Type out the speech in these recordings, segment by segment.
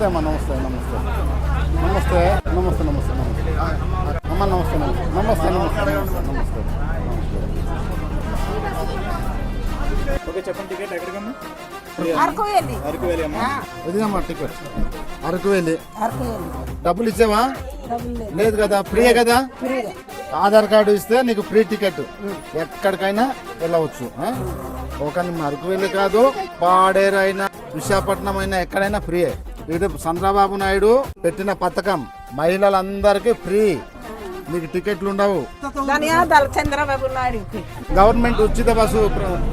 నమస్తే అమ్మా నమస్తే నమస్తే. నమస్తే నమస్తే నమస్తే నమస్తే. అమ్మ నమస్తే నమస్తే. నమస్తే నమస్తే నమస్తే ఓకే చెప్పండి టికెట్ ఎక్కడికమ్మా? అరకు వెళ్ళి అరకు వెళ్ళి అమ్మా ఇదిగమ్మా టికెట్ అరకు వెళ్ళి అరకు వెళ్ళి డబ్బులు ఇచ్చావా లేదు కదా ఫ్రీయే కదా? ఆధార్ కార్డు ఇస్తే నీకు ఫ్రీ టికెట్. ఎక్కడికైనా వెళ్ళవచ్చు ఆ? ఒక అరకు వెళ్ళి కాదు పాడేరు అయినా విశాఖపట్నం అయినా ఎక్కడైనా ఫ్రీయే. ఇది చంద్రబాబు నాయుడు పెట్టిన పథకం. మహిళలందరికీ ఫ్రీ. నీకు టికెట్లు ఉండవు. చంద్రబాబు నాయుడుకి. గవర్నమెంట్ ఉచిత బస్సు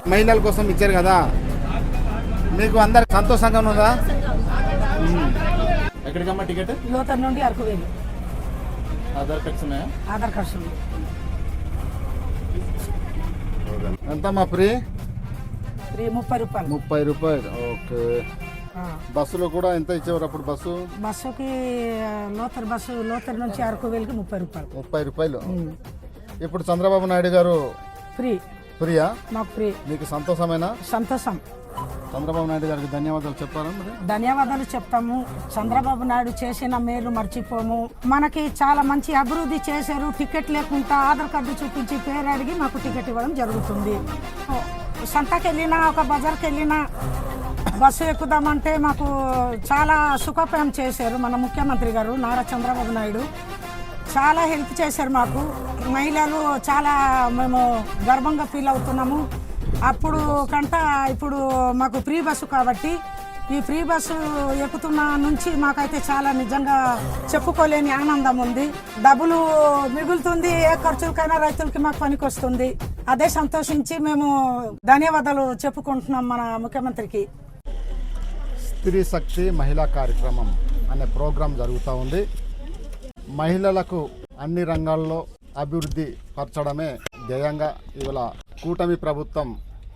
మహిళల కోసం ఇచ్చారు కదా. మీకు అందరికి సంతోషంగా ఉన్నదా? ఉమ్. ఎక్కడికమ్మా టికెట్? లోతర్ నుండి అరకు వెళ్ళి. ఆధార్ కార్డ్స్ ఉన్నాయా? ఆధార్ కార్డ్స్ ఉంది. ఎంతమ్మా ఫ్రీ? ఫ్రీ ముప్పై రూపాయలు. ముప్పై రూపాయలు. ఓకే. బస్సులో కూడా ఎంత ఇచ్చేవారు అప్పుడు బస్సు? బస్సుకి లోతర్ బస్సు లోతర్ నుంచి అరకు వెళ్ళి ముప్పై రూపాయలు. ముప్పై రూపాయలు. ఇప్పుడు చంద్రబాబు నాయుడు గారు ఫ్రీ. ప్రియా మాకు ఫ్రీ. మీకు సంతోషమైన? సంతోషం. చంద్రబాబు నాయుడు గారికి ధన్యవాదాలు చెప్పారా మరి? ధన్యవాదాలు చెప్తాము. చంద్రబాబు నాయుడు చేసిన మేలు మర్చిపోము. మనకి చాలా మంచి అభివృద్ధి చేశారు. టికెట్ లేకుండా ఆధార్ కార్డు చూపించి పేరు అడిగి మాకు టికెట్ ఇవ్వడం జరుగుతుంది. ఓ, సంతకి వెళ్ళినా ఒక బజార్కి వెళ్ళినా బస్సు ఎక్కుదామంటే మాకు చాలా సుఖోపయం చేశారు మన ముఖ్యమంత్రి గారు నారా చంద్రబాబు నాయుడు. చాలా హెల్ప్ చేశారు మాకు. మహిళలు చాలా మేము గర్వంగా ఫీల్ అవుతున్నాము. అప్పుడు కంట ఇప్పుడు మాకు ఫ్రీ బస్సు కాబట్టి ఈ ఫ్రీ బస్సు ఎక్కుతున్న నుంచి మాకైతే చాలా నిజంగా చెప్పుకోలేని ఆనందం ఉంది. డబ్బులు మిగులుతుంది ఏ ఖర్చులకైనా రైతులకి మాకు పనికొస్తుంది. అదే సంతోషించి మేము ధన్యవాదాలు చెప్పుకుంటున్నాం మన ముఖ్యమంత్రికి. స్త్రీ శక్తి మహిళా కార్యక్రమం అనే ప్రోగ్రాం జరుగుతూ ఉంది. మహిళలకు అన్ని రంగాల్లో అభివృద్ధి పరచడమే ధ్యేయంగా ఇవాళ కూటమి ప్రభుత్వం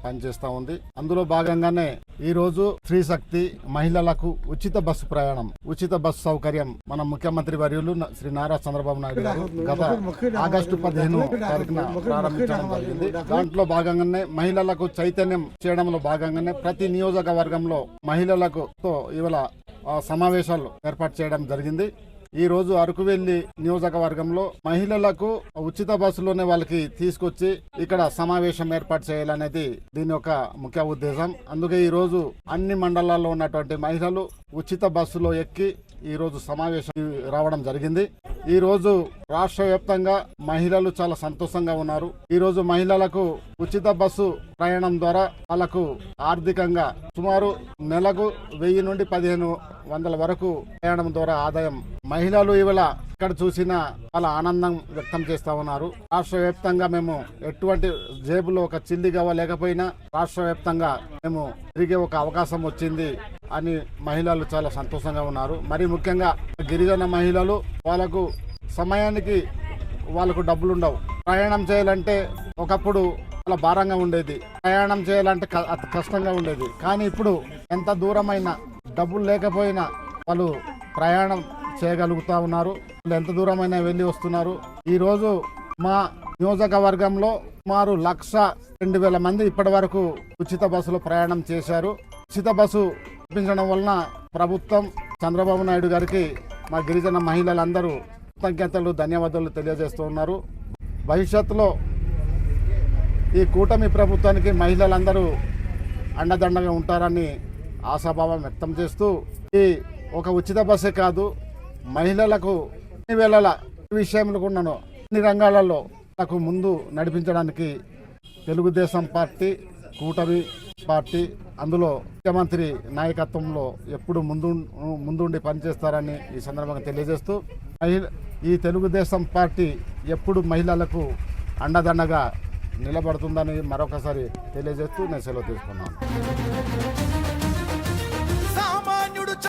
పనిచేస్తూ ఉంది. అందులో భాగంగానే ఈ రోజు స్త్రీ శక్తి మహిళలకు ఉచిత బస్సు ప్రయాణం ఉచిత బస్సు సౌకర్యం. మన ముఖ్యమంత్రి వర్యులు శ్రీ నారా చంద్రబాబు నాయుడు గారు గత ఆగస్టు పదిహేను తారీఖున ప్రారంభించడం జరిగింది. దాంట్లో భాగంగానే మహిళలకు చైతన్యం చేయడంలో భాగంగానే ప్రతి నియోజకవర్గంలో మహిళలకు తో ఇవాళ సమావేశాలు ఏర్పాటు చేయడం జరిగింది. ఈ రోజు అరకువెల్లి నియోజకవర్గంలో మహిళలకు ఉచిత బస్సులోనే వాళ్ళకి తీసుకొచ్చి ఇక్కడ సమావేశం ఏర్పాటు చేయాలనేది దీని యొక్క ముఖ్య ఉద్దేశం. అందుకే ఈ రోజు అన్ని మండలాల్లో ఉన్నటువంటి మహిళలు ఉచిత బస్సులో ఎక్కి ఈ రోజు సమావేశం రావడం జరిగింది. ఈ రోజు రాష్ట్ర వ్యాప్తంగా మహిళలు చాలా సంతోషంగా ఉన్నారు. ఈ రోజు మహిళలకు ఉచిత బస్సు ప్రయాణం ద్వారా వాళ్ళకు ఆర్థికంగా సుమారు నెలకు వెయ్యి నుండి పదిహేను వందల వరకు ప్రయాణం ద్వారా ఆదాయం మహిళలు ఇవాళ ఇక్కడ చూసినా వాళ్ళ ఆనందం వ్యక్తం చేస్తా ఉన్నారు. రాష్ట్ర వ్యాప్తంగా మేము ఎటువంటి జేబులో ఒక చిల్లి గవ్వ లేకపోయినా రాష్ట్ర వ్యాప్తంగా మేము తిరిగే ఒక అవకాశం వచ్చింది అని మహిళలు చాలా సంతోషంగా ఉన్నారు. మరి ముఖ్యంగా గిరిజన మహిళలు వాళ్ళకు సమయానికి వాళ్ళకు డబ్బులు ఉండవు. ప్రయాణం చేయాలంటే ఒకప్పుడు చాలా భారంగా ఉండేది. ప్రయాణం చేయాలంటే క- అతి కష్టంగా ఉండేది. కానీ ఇప్పుడు ఎంత దూరమైనా డబ్బులు లేకపోయినా వాళ్ళు ప్రయాణం చేయగలుగుతా ఉన్నారు. ఎంత దూరమైనా వెళ్ళి వస్తున్నారు. ఈరోజు మా నియోజకవర్గంలో సుమారు లక్ష రెండు వేల మంది ఇప్పటి వరకు ఉచిత బస్సులో ప్రయాణం చేశారు. ఉచిత బస్సు ఇప్పించడం వలన ప్రభుత్వం చంద్రబాబు నాయుడు గారికి మా గిరిజన మహిళలందరూ కృతజ్ఞతలు ధన్యవాదాలు తెలియజేస్తూ ఉన్నారు. భవిష్యత్తులో ఈ కూటమి ప్రభుత్వానికి మహిళలందరూ అండదండగా ఉంటారని ఆశాభావం వ్యక్తం చేస్తూ ఈ ఒక ఉచిత బస్సే కాదు మహిళలకు అన్ని వేళల విషయంలో కూడాను అన్ని రంగాలలో నాకు ముందు నడిపించడానికి తెలుగుదేశం పార్టీ కూటమి పార్టీ అందులో ముఖ్యమంత్రి నాయకత్వంలో ఎప్పుడు ముందు ముందుండి పనిచేస్తారని ఈ సందర్భంగా తెలియజేస్తూ ఈ తెలుగుదేశం పార్టీ ఎప్పుడు మహిళలకు అండదండగా నిలబడుతుందని మరొకసారి తెలియజేస్తూ నేను సెలవు తీసుకున్నాను.